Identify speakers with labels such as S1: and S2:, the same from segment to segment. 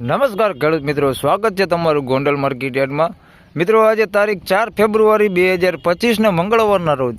S1: નમસ્કાર ખેડૂત મિત્રો, સ્વાગત છે તમારું ગોંડલ માર્કેટ યાર્ડમાં મિત્રો, આજે તારીખ ચાર ફેબ્રુઆરી બે હજાર પચીસને મંગળવારના રોજ.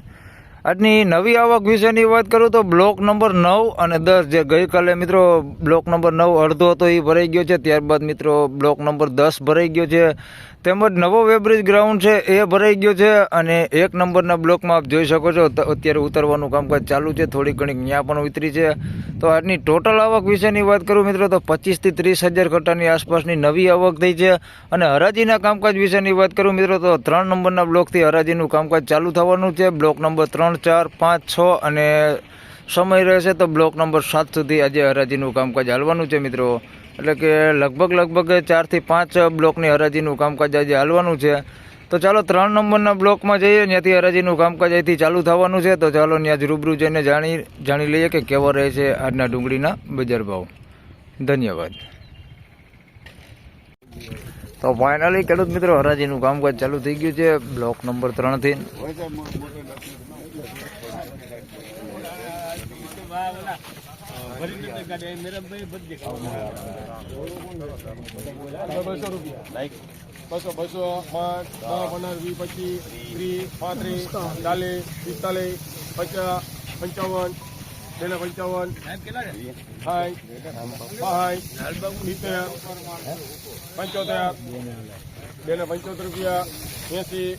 S1: આજની નવી આવક વિશેની વાત કરું તો બ્લોક નંબર નવ અને દસ જે ગઈકાલે મિત્રો બ્લોક નંબર નવ અડધો હતો એ ભરાઈ ગયો છે. ત્યારબાદ મિત્રો બ્લોક નંબર દસ ભરાઈ ગયો છે. તેમજ નવો વેબ્રિજ ગ્રાઉન્ડ છે, એ ભરાઈ ગયો છે અને એક નંબરના બ્લોકમાં આપ જોઈ શકો છો અત્યારે ઉતરવાનું કામકાજ ચાલુ છે થોડી ઘણી ત્યાં પણ ઉતરી છે. તો આજની ટોટલ આવક વિશેની વાત કરું મિત્રો, તો પચીસથી ત્રીસ હજાર કટ્ટાની આસપાસની નવી આવક થઈ છે. અને હરાજીના કામકાજ વિશેની વાત કરું મિત્રો, તો ત્રણ નંબરના બ્લોકથી હરાજીનું કામકાજ ચાલુ થવાનું છે. બ્લોક નંબર ત્રણ ચાર પાંચ છ અને સમય રહેશે તો બ્લોક નંબર સાત સુધી આજે હરાજીનું કામકાજ હાલવાનું છે મિત્રો. એટલે કે લગભગ લગભગ ચારથી પાંચ બ્લોકની હરાજીનું કામકાજ આજે હાલવાનું છે. તો ચાલો ત્રણ નંબરના બ્લોકમાં જઈએ. ત્યાંથી હરાજીનું કામકાજ અહીંથી ચાલુ થવાનું છે. તો ચાલો ત્યાં જ રૂબરૂ જઈને જાણી જાણી લઈએ કે કેવો રહે છે આજના ડુંગળીના બજાર ભાવ. ધન્યવાદ. તો ફાઇનલી ખેડૂત મિત્રો, હરાજીનું કામકાજ ચાલુ થઈ ગયું છે. બ્લોક નંબર ત્રણથી.
S2: બસો બસો પાંચ દસ પંદર વીસ પચીસ ત્રીસ પાંત્રીસ ચાલીસ પિસ્તાલીસ પચાસ પંચાવન બેને પંચાવન સિત્તેર પંચોતેર બેને પંચોતેર રૂપિયા, એસી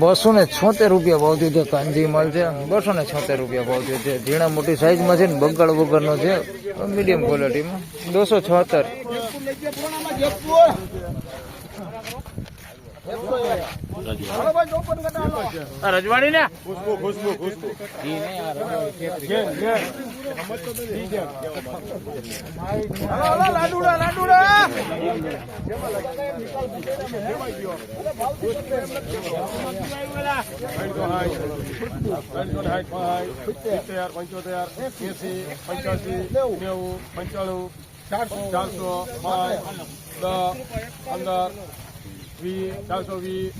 S1: બસો ને છોતેર રૂપિયા ભાવ થયો છે, કાંજી માલ છે. બસો ને છોતેર રૂપિયા ભાવ થયો છે. ઝીણા મોટી સાઈઝમાં છે ને બગાડ વગરનો છે. મીડિયમ ક્વોલિટીમાં દોસો છોતેર. રજવાડી ને?
S2: ખુશબુ ખુશબુ ખુશબુ સાઠ ત્રણસો સિત્તેર પંચોતેર એસી પંચ્યાસી નેવું પંચાણું ચારસો, પાંચ, દસ, પંદર, વીસ, ચારસો વીસ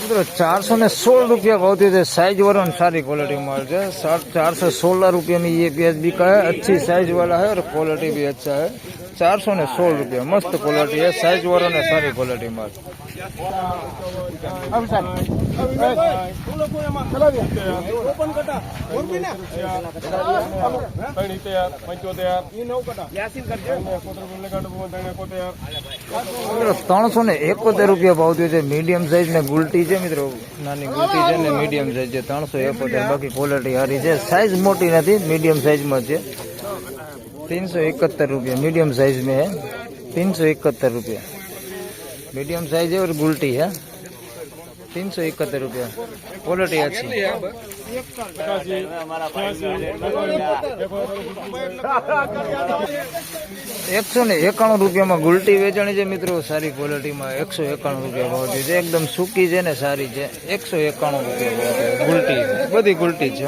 S1: મિત્રો ચારસો ને સોળ રૂપિયા ભાવતી છે સાઈઝ વાળો સારી ક્વોલિટી મળશે ચારસો સોળह રૂપિયા ની ये प्याज भी का है अच्छी साइज वाला है और क्वालिटी भी अच्छा है ચારસો ને સોળ રૂપિયા. મસ્ત ક્વોલિટી એ સાઈઝ વાળો ને સારી ક્વોલિટી માલ. ત્રણસો ને એકોતેર રૂપિયા ભાવ થયો છે. મીડિયમ સાઈઝ ને ગુલટી છે મિત્રો. નાની ગુલટી છે ને મીડિયમ સાઈઝ છે. ત્રણસો એકોતેર. બાકી ક્વોલિટી સારી છે. સાઈઝ મોટી નથી. મીડિયમ સાઈઝમાં છે. तीन सौ इकहत्तर रुपये मीडियम साइज में है तीन सौ इकहत्तर रुपये मीडियम साइज है और गुलटी है तीन सौ इकहत्तर रुपये क्वालिटी अच्छी એકસો ને એકાણું રૂપિયામાં ગુલટી વેચાણી છે મિત્રો સારી ક્વોલિટીમાં એકસો એકાણું રૂપિયા ભાવ છે એકદમ સૂકી છે ને સારી છે એકસો એકાણું રૂપિયા ભાવ છે ગુલટી બધી ગુલટી છે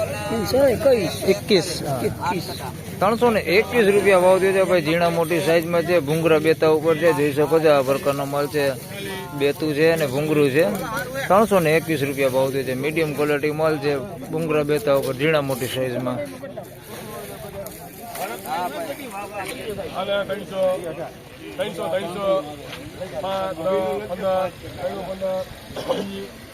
S1: એકવીસ ત્રણસો ને એકવીસ રૂપિયા ભાવ થયો છે. ભાઈ, ઝીણા મોટી સાઈઝમાં છે. ભૂંગરા બેતા ઉપર છે. જોઈ શકો છો. આ પ્રકારનો માલ છે. બેતું છે અને ભૂંગરું છે. ત્રણસો ને એકવીસ રૂપિયા ભાવ થયો છે. મીડિયમ ક્વોલિટી માલ છે. ભૂંગરા બેતા ઉપર ઝીણા મોટી સાઈઝમાં.
S2: ત્રણસો ત્રણસો. પાંચ પંદર પંદર.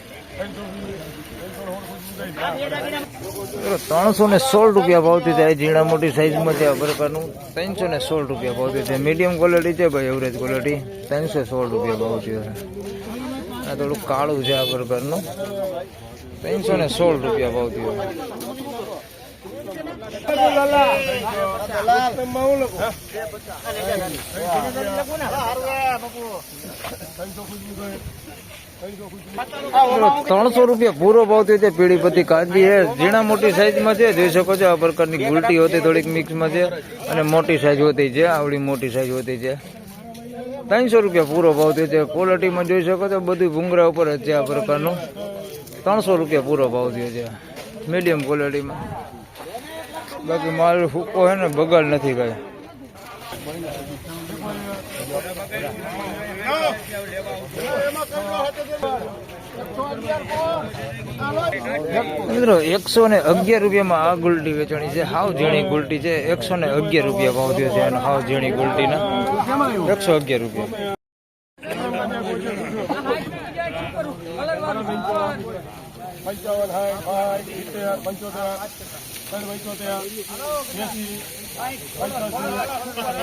S2: ત્રણસો ને સોળ
S1: રૂપિયા ભાવ થાય. ઝીણા મોટી સાઈઝમાં છે આ પ્રકારનું. ત્રણસો ને સોળ રૂપિયા ભાવ થયો. છે મીડિયમ ક્વોલિટી છે ભાઈ એવરેજ ક્વોલિટી ત્રણસો સોળ રૂપિયા ભાવ થયો. છે આ થોડું કાળું છે આ પ્રકારનું. ત્રણસો ને સોળ રૂપિયા ભાવ થયો. ત્રણસો રૂપિયા પૂરો ભાવ થયો છે પીળી બધી કાંદી છે. ઝીણા મોટી સાઈઝમાં છે, જોઈ શકો છો આ પ્રકારની ગુલટી હોતી થોડીક મિક્સમાં છે અને મોટી સાઈઝ હોતી છે, આવડી મોટી સાઈઝ હોતી છે. ત્રણસો રૂપિયા પૂરો ભાવ થયો છે. ક્વોલિટીમાં જોઈ શકો છો, બધું ભૂંગરા ઉપર જ છે આ પ્રકારનું. ત્રણસો રૂપિયા પૂરો ભાવ થયો છે. મીડિયમ ક્વોલિટીમાં બાકી માલ ફૂકો છે ને, બગાડ નથી કઈ. મિત્રો, એકસો ને અગિયાર રૂપિયામાં આ ગુલટી વેચાણી છે. હાવ ઝીણી ગુલટી છે. એકસો ને અગિયાર રૂપિયા ભાવ થયો છે અને હાવ ઝીણી ગુલટીના. એકસો અગિયાર રૂપિયા.
S3: પંચાવન, હાય પાંચ પંચોતેર. ત્રણ પંચોતેર એસી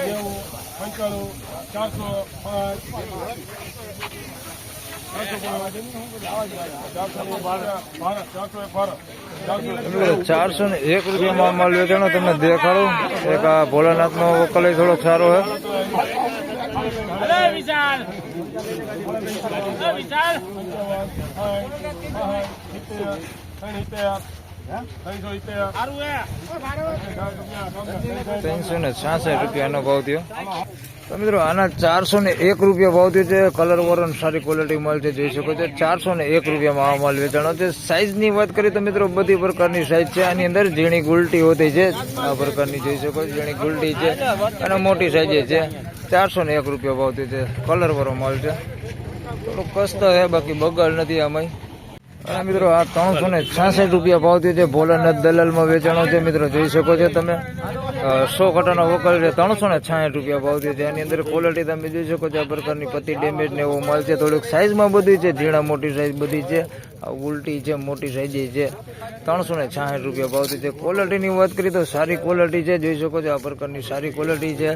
S3: નેવું પંચાણું ચારસો પાંચ.
S1: ચારસો ને એક રૂપિયામાં માલ વેચાણો તમને દેખાડો. એક આ ભોલાનાથનો વકલ થોડોક સારો છે. ત્રણસો ને છાસઠ રૂપિયાનો ભાવ થયો. તો મિત્રો, આના ચારસો ને એક રૂપિયા ભાવ થયો છે. કલર વરણ સારી ક્વોલિટી માલ છે, જોઈ શકો છો. ચારસો ને એક રૂપિયામાં આ માલ વેચાણો છે. સાઇઝની વાત કરીએ તો મિત્રો, બધી પ્રકારની સાઇઝ છે. આની અંદર ઝીણી ગુલટી હોતી છે. આ પ્રકારની જોઈ શકો છો. ઝીણી ગુલટી છે અને મોટી સાઇઝ છે. ચારસો ને એક રૂપિયા ભાવ થયો છે. કલર વાળો માલ છે. થોડો કસ્ત છે, બાકી બગાડ નથી આમાં મિત્રો આ ત્રણસો ને છાસઠ રૂપિયા ભાવ થયો છે. ભોલાનાથ દલાલમાં વેચાણો છે. મિત્રો જોઈ શકો છો તમે. સો કટાનો વકલ છે. ત્રણસો ને છાસઠ રૂપિયા ભાવ થયો છે. એની અંદર ક્વોલિટી તમે જોઈ શકો છો. આ પ્રકારની પતિ ડેમેજ ને એવો માલ છે. થોડીક સાઇઝમાં બધી છે. ઝીણા મોટી સાઇઝ બધી છે. ઉલટી છે, મોટી સાઇઝ છે. ત્રણસો ને છાસઠ રૂપિયા ભાવ થયો છે. ક્વોલિટીની વાત કરીએ તો સારી ક્વોલિટી છે. જોઈ શકો છો આ પ્રકારની સારી ક્વોલિટી છે.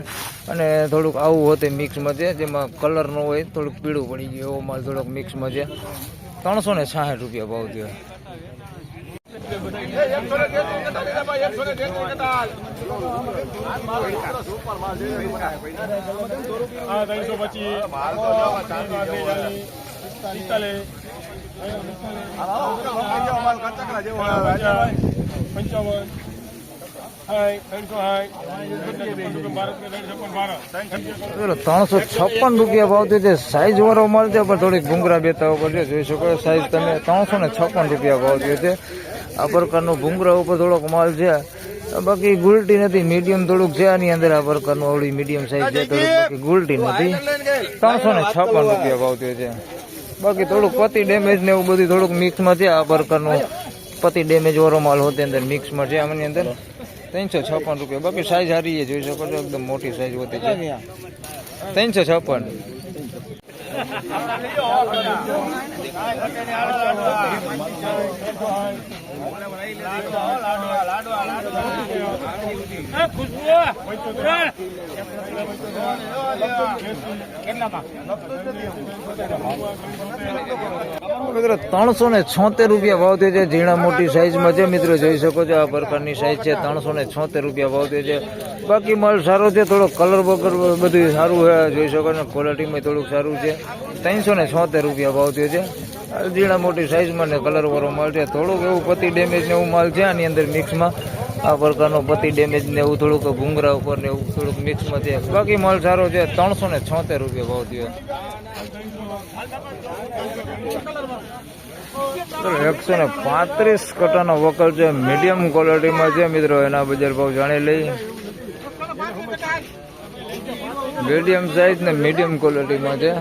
S1: અને થોડુંક આવું હોતે મિક્સમાં છે. જેમાં કલર ન હોય, થોડુંક પીળું પડી ગયું. એવો માલ થોડોક મિક્સમાં છે. ત્રણસો ને છાસઠ રૂપિયા ભાવ થયો
S3: પંચાવન ત્રણસો
S1: છપ્પન રૂપિયા ભાવ છે. સાઈઝ વાળો છે, પણ થોડીક ભૂંગરા બેતા ઉપર છે. જોઈ શકો સાઈઝ તમે ત્રણસો ને છપ્પન રૂપિયા ભાવ થયો છે. આ પ્રકારનો ભૂંગરા ઉપર થોડોક માલ છે. બાકી ગુલટી નથી મીડિયમ થોડુંક છે આની અંદર. આ પ્રકારનું આવડી મીડિયમ સાઈઝ છે, થોડુંક ગુલટી નથી. ત્રણસો ને છપ્પન રૂપિયા ભાવ થયો છે. બાકી થોડુંક પતિ ડેમેજ ને એવું બધું થોડુંક મિક્સમાં છે. આ પ્રકારનું પતિ ડેમેજ વાળો માલ હોતે અંદર મિક્સમાં છે આની અંદર. ત્રણસો છપ્પન રૂપિયા. બાકી સાઈઝ હારી જોઈ શકો છો એકદમ મોટી સાઈઝ હોતી છે. ત્રણસો છપ્પન. મિત્રો ત્રણસો ને છોતેર રૂપિયા ભાવ થયો છે. ઝીણા મોટી સાઈઝમાં છે. મિત્રો, જોઈ શકો છો, આ પ્રકારની સાઈઝ છે. ત્રણસો ને છોતેર રૂપિયા ભાવ થયો છે. બાકી માલ સારો છે, થોડો કલર વગર બધું સારું છે. જોઈ શકો છો ક્વોલિટીમાં થોડુંક સારું છે. ત્રણસો ને છોતેર રૂપિયા ભાવ થયો છે. ઝીણા મોટી સાઈઝમાં ને કલર વાળો માલ છે. થોડુંક એવું પતિ ડેમેજ ને એવું માલ છે, આની અંદર મિક્સમાં આ પ્રકારનો પતિ ડેમેજ ને એવું થોડુંક ભૂંગરા ઉપર ને એવું થોડુંક મિક્સમાં છે બાકી માલ સારો છે ત્રણસો ને છોતેર રૂપિયા ભાવ થયો એકસો ને પાંત્રીસ કટાનો વકલ છે મીડિયમ ક્વોલિટીમાં છે મિત્રો એના બજાર ભાવ જાણી લઈ મીડિયમ સાઈઝ ને મીડિયમ ક્વોલિટીમાં છે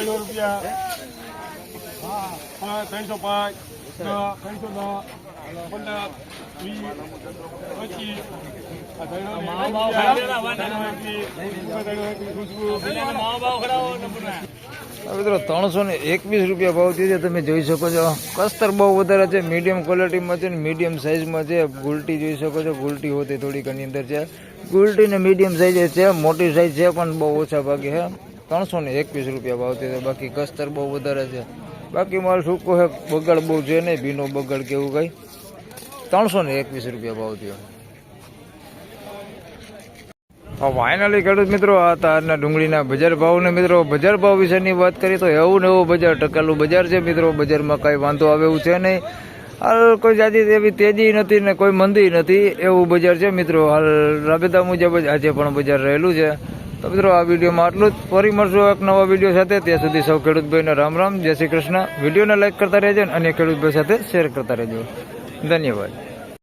S3: રૂપિયા હા ત્રણસો પાંચ ત્રણસો દસ પંદર ત્રણસો
S1: ને એકવીસ રૂપિયા ભાવ થયો છે, તમે જોઈ શકો છો. કસ્તર બહુ વધારે છે મીડિયમ ક્વોલિટીમાં છે ને મીડિયમ સાઇઝમાં છે. ગુલટી જોઈ શકો છો, ગુલટી હોતી થોડીક એની અંદર છે. ગુલટી ને મીડિયમ સાઇઝ છે, મોટી સાઇઝ છે પણ બહુ ઓછા ભાગે છે. ત્રણસો ને એકવીસ રૂપિયા ભાવ થયો છે, બાકી કસ્તર બહુ વધારે છે. બાકી માલ સૂકો છે બગડ બહુ છે નહીં, ભીનો બગડ કેવું કંઈ. ત્રણસો ને એકવીસ રૂપિયા ભાવ થયો. ફાઇનલી ખેડૂત મિત્રો, આ તારના ડુંગળીના બજાર ભાવને મિત્રો, બજાર ભાવ વિશેની વાત કરીએ તો એવું ને એવું બજાર ટકેલું બજાર છે મિત્રો, બજારમાં કાંઈ વાંધો આવે એવું છે નહીં. હાલ કોઈ જાતિ એવી તેજી નથી ને કોઈ મંદી નથી, એવું બજાર છે મિત્રો. હાલ રાબેતા મુજબ જ આજે પણ બજાર રહેલું છે. તો મિત્રો, આ વિડીયોમાં આટલું જ. ફરી મળશું એક નવા વીડિયો સાથે. ત્યાં સુધી સૌ ખેડૂતભાઈને રામ રામ. જય શ્રી કૃષ્ણ. વિડીયોને લાઈક કરતા રહેજો અને ખેડૂતભાઈ સાથે શેર કરતા રહેજો. ધન્યવાદ.